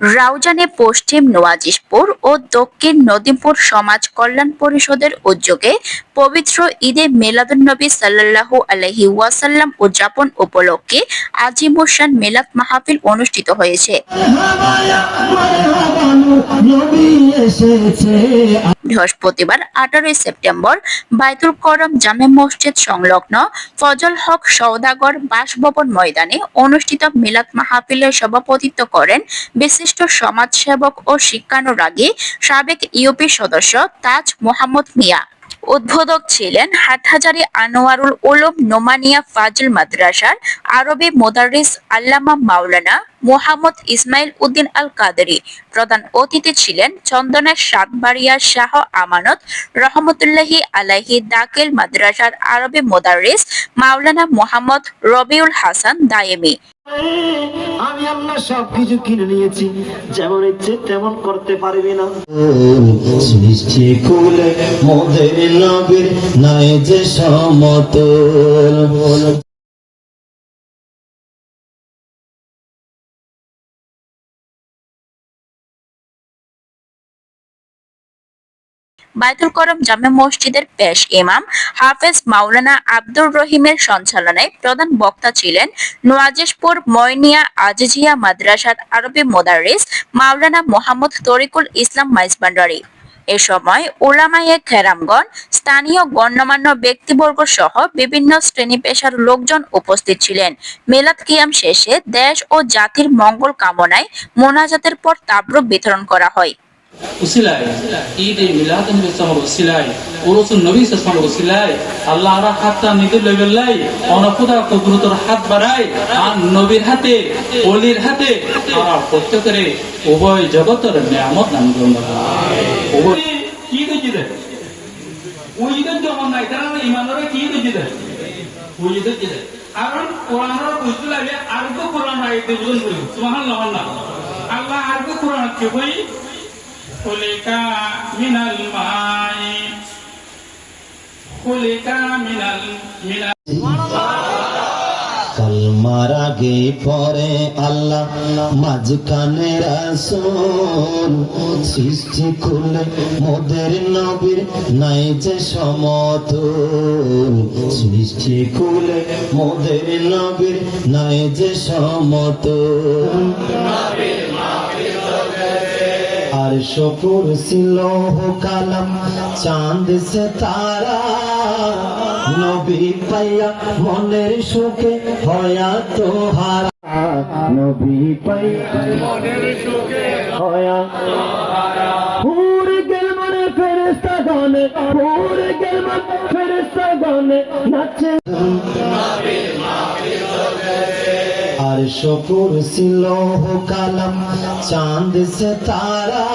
রাউজানে পশ্চিম নোয়াজিশপুর ও দক্ষিণ নদীপুর সমাজ কল্যাণ পরিষদের উদ্যোগে পবিত্র ঈদে মেলাদুন্নবী সাল্লাল্লাহু আলহি ওয়াসাল্লাম উদযাপন উপলক্ষে আজিমুসান মেলাদ মাহফিল অনুষ্ঠিত হয়েছে। বৃহস্পতিবার, আঠারোই সেপ্টেম্বর, বাইতুল করম জামে মসজিদ সংলগ্ন ফজল হক সৌদাগর বাসভবন ময়দানে অনুষ্ঠিত মিলাদ মাহফিলের সভাপতিত্ব করেন বিশিষ্ট সমাজসেবক ও শিক্ষানুরাগী সাবেক ইউপি সদস্য তাজ মোহাম্মদ মিয়া। উদ্বোধক ছিলেন হাটহাজারী আনোয়ারুল উলুম নোমানিয়া ফাজল মাদ্রাসার আরবি মোদারিস আল্লামা মাওলানা মোহাম্মদ ইসমাইল উদ্দিন আল কাদেরি প্রধান অতিথি ছিলেন চন্দনের সাতবাড়িয়া শাহ আমানত রহমতুল্লাহি আলাহি দাখিল মাদ্রাসার আরবি মোদারিস মাওলানা মোহাম্মদ রবিউল হাসান দায়েমি। আমি আল্লাহ সব কিছু কিনে নিয়েছি। যেমন ইচ্ছে তেমন করতে পারবি না। সৃষ্টি খুলে নাই যে সমতল। বায়তুল করম জামে মসজিদের পেশ ইমাম হাফেজ মাওলানা আব্দুর রহিমের সঞ্চালনায় প্রধান বক্তা ছিলেন নোয়াজেশপুর ময়নিয়া আজিজিয়া মাদ্রাসার আরবি মোদারিস মাওলানা মোহাম্মদ তরিকুল ইসলাম মাইজবান্ডারি এ সময় উলামায়ে খেরামগণ স্থানীয় গণ্যমান্য ব্যক্তিবর্গ সহ বিভিন্ন শ্রেণি পেশার লোকজন উপস্থিত ছিলেন। মেলাদ কিয়াম শেষে দেশ ও জাতির মঙ্গল কামনায় মোনাজাতের পর তাবরুক বিতরণ করা হয়। উসিলায় ঈদ এই মিলাদ নবী সাল্লাল্লাহু উসিলায় ওরসুল নবী সাল্লাল্লাহু উসিলায় আল্লাহ রা হাতটা নিতে লইবেলাই অনখুদা কুদরতের হাত বাড়ায়, আর নবীর হাতে ওলির হাতে আর প্রত্যেকের উভয় জগতের নিয়ামত দান করুন উভয় কি দিছি দে ওই ঈদের যখন নাই, তারা ইমানরা কি দিছি দে ওই ঈদের দিছে কারণ কোরআনের বুঝতে লাগে, আর কোরআন আইতে বুঝুন করি সুবহানাল্লাহ আল্লাহ আর কোরআন কে কই خلق من الماء خلق من ال... من কালমার আগে পরে আল্লাহ মাঝখানে রাসূল সৃষ্টি খুলে মোদের নবীর নাই যে সমতুল সৃষ্টি খুলে মোদের নবীর নাই যে সমতুল আর শকুর ছিল কালাম চাঁদ সে তারা। নবী পাইয়া মনের সুখে হয়া তো হারা নবী পাইয়া মনের সুখে হয়া গেল ফেরেস্তা গনে পুর গেল ফেরেস্তা গনে, নাচে। আর শকুর ছিল কালাম চাঁদ সে তারা।